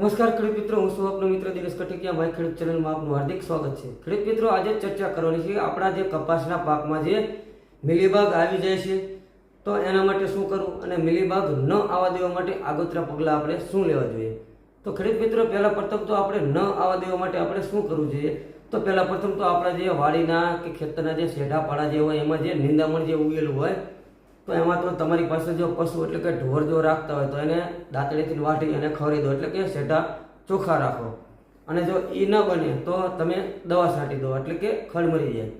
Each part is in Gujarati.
નમસ્કાર ખેડૂત મિત્રો, હું છું આપનો મિત્ર દિનેશ કટકિયા. માય ખેડૂત ચેનલમાં આપનું હાર્દિક સ્વાગત છે. ખેડૂત મિત્રો, આજે ચર્ચા કરવાની છે આપણા જે કપાસના પાકમાં જે મિલીબાગ આવી જાય છે, તો એના માટે શું કરવું અને મિલીબાગ ન આવવા દેવા માટે આગોતરા પગલાં આપણે શું લેવા જોઈએ? તો ખેડૂત મિત્રો, પહેલાં પ્રથમ તો આપણે ન આવવા દેવા માટે આપણે શું કરવું જોઈએ? તો પહેલાં પ્રથમ તો આપણા જે વાડીના કે ખેતરના જે શેઢા પાડા જે હોય, એમાં જે નિંદામણ જે ઉગેલું હોય તો એમાં તો તમારી પાસે જો પશુ એટલે કે ઢોર જો રાખતા હોય તો એને દાંતળીથી વાટી અને ખવરી દો એટલે કે શેઢા ચોખ્ખા રાખો. અને જો એ ન બને તો તમે દવા છાંટી દો એટલે કે ખડ મરી જાય.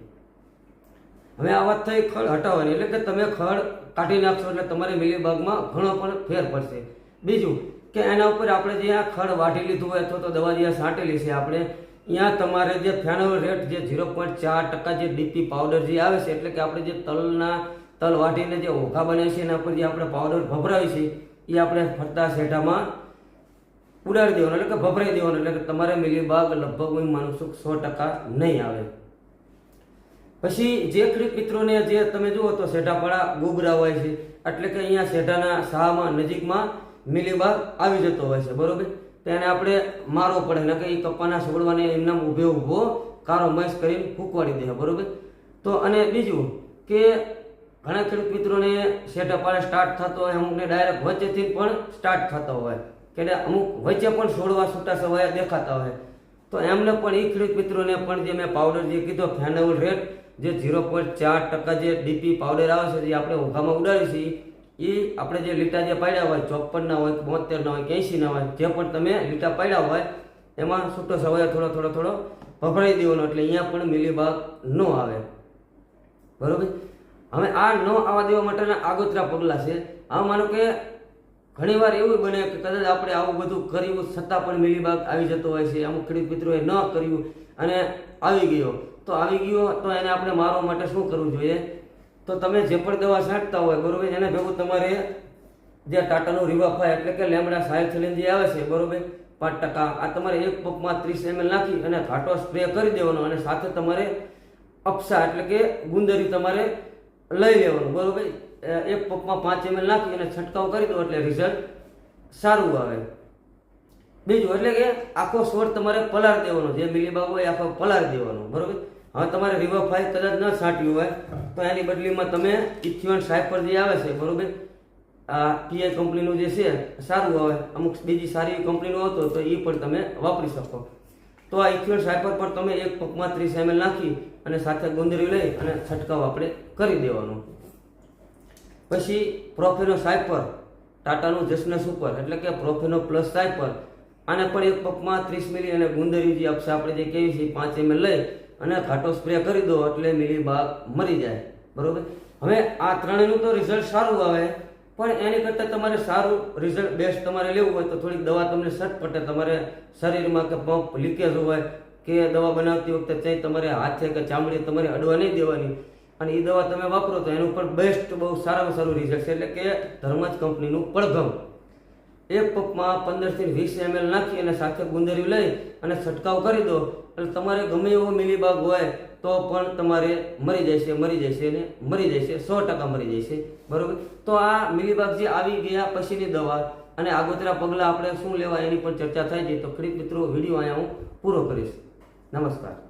હવે આ વાત થઈ ખડ હટાવવાની એટલે કે તમે ખડ કાઢી નાખશો એટલે તમારે મિલીબાગમાં ઘણો પણ ફેર પડશે. બીજું કે એના ઉપર આપણે જે આ ખડ વાટી લીધું હોય અથવા તો દવા જે આ છાંટેલી છે આપણે અહીંયા તમારે જે ફેનોલ રેટ જે ઝીરો પોઈન્ટ ચાર ટકા જે ડીપી પાવડર જે આવે છે એટલે કે આપણે જે તલના તલ વાટીને જે ઓખા બને છે, એના પર જે આપણે પાવડર ભભરાવી છે, એ આપણે ફરતા શેઢામાં ઉડાડી દેવાનો, એટલે કે ભભરાઈ દેવાનો, એટલે કે તમારે મિલીબાગ લગભગ હું માનું છું સો ટકા નહીં આવે. પછી જે ખેડૂત મિત્રોને જે તમે જુઓ તો શેઠાપાળા ગુબરા હોય છે, એટલે કે અહીંયા શેઢાના શાહમાં નજીકમાં મિલીબાગ આવી જતો હોય છે, બરોબર? તેને આપણે મારવો પડે ને કે એ કપ્પાના સોગડવાને એમના ઊભે ઊભો કારો મસ કરીને ફૂંકવાડી દે, બરોબર? તો અને બીજું કે ઘણા ખેડૂત મિત્રોને અપાડે સ્ટાર્ટ થતો હોય, અમુકને ડાયરેક્ટ વચ્ચેથી પણ સ્ટાર્ટ થતો હોય. કે અમુક વચ્ચે પણ છોડવા છૂટા સવાયા દેખાતા હોય. તો એમને પણ એ ખેડૂત મિત્રોને પણ જે મેં પાવડર જે કીધો ફેનોલ રેટ જે ઝીરો પોઈન્ટ ચાર ટકા જે ડીપી પાવડર આવે છે, જે આપણે ઓઘામાં ઉડાડીએ છીએ એ આપણે જે લીટા જે પાડ્યા હોય, ચોપનના હોય, બોતેરના હોય, કે એંશીના હોય, જે પણ તમે લીટા પાડ્યા હોય, એમાં છૂટો સવાયો થોડો થોડો થોડો ભભરાઈ દેવાનો. એટલે અહીંયા પણ મિલીબાગ ન આવે. બરોબર? હવે આ ન આવવા દેવા માટેના આગોતરા પગલાં છે. આ માનો કે ઘણીવાર એવું બને કે કદાચ આપણે આવું બધું કર્યું છતાં પણ મિલીબાગ આવી જતો હોય છે. અમુક ખેડૂત મિત્રોએ ન કર્યું અને આવી ગયો. તો આવી ગયો તો એને આપણે મારવા માટે શું કરવું જોઈએ? તો તમે જે પણ દવા છાંટતા હોય, બરોબર? એને ભેગું તમારે જે ટાટાનું રિવાફાય એટલે કે લેમડા સાયથલિન જે આવે છે, બરોબર? પાંચ ટકા. આ તમારે એક પગમાં ત્રીસ એમએલ નાખી અને ઘાટો સ્પ્રે કરી દેવાનો અને સાથે તમારે અપસા, એટલે કે ગુંદરી તમારે લઈ લેવાનું, બરોબર? એક પગમાં પાંચ એમએલ નાખી અને છંટકાવ કરી દો એટલે રિઝલ્ટ સારું આવે. બીજું એટલે કે આખો છોડ તમારે પલાર દેવાનો, જે મિલીબાગ હોય આખો પલાર દેવાનો, બરોબર? હવે તમારે રિવર ફાઇવ કદાચ ન છાંટ્યું હોય, તો એની બદલીમાં તમે ઇથિયોન સાયપર જે આવે છે, બરોબર? આ પીએ કંપનીનું જે છે, સારું આવે. અમુક બીજી સારી કંપનીનું હતો, તો એ પણ તમે વાપરી શકો. તો આ ઇથિયોન સાયપર પર તમે એક પગમાં ત્રીસ એમએલ નાખી અને સાથે ગુંદરી લઈ અને છંટકાવ આપણે કરી દેવાનો. પછી પ્રોફેનો સાયપર ટાટાનું જશ્ન સુપર એટલે કે પ્રોફેનો પ્લસ સાયપર આને પણ એક પગમાં ત્રીસ મિલી અને ગુંદરી જે અક્ષા આપણે જે કહેવી છે પાંચ એમએલ લઈ અને ઘાટો સ્પ્રે કરી દો એટલે મિલી બાગ મરી જાય. બરોબર? હવે આ ત્રણેયનું તો રિઝલ્ટ સારું આવે. પણ એની કરતાં તમારે સારું રિઝલ્ટ બેસ્ટ તમારે લેવું હોય તો થોડીક દવા તમને સટપટે. તમારે શરીરમાં કે પંપ લીકેજ હોય કે દવા બનાવતી વખતે ત્યાં તમારે હાથે કે ચામડી તમારે અડવા નહીં દેવાની. અને એ દવા તમે વાપરો તો એનું પણ બેસ્ટ બહુ સારામાં સારું રિઝલ્ટ છે. એટલે કે ધર્મજ કંપનીનું પડઘમ. એક પગમાં પંદરથી વીસ એમએલ નાખી અને સાથે ગુંદરી લઈ અને છંટકાવ કરી દો. એટલે તમારે ગમે એવો મિલીબાગ હોય તો પણ તમારે મરી જશે મરી જશે ને મરી જશે, સો ટકા મરી જશે. બરોબર? તો આ મિલીબાગ જે આવી ગયા પછીની દવા અને આગોતરા પગલાં આપણે શું લેવા એની પણ ચર્ચા થાય છે. તો ખરીદ મિત્રો, વીડિયો અહીંયા હું પૂરો કરીશ. નમસ્કાર.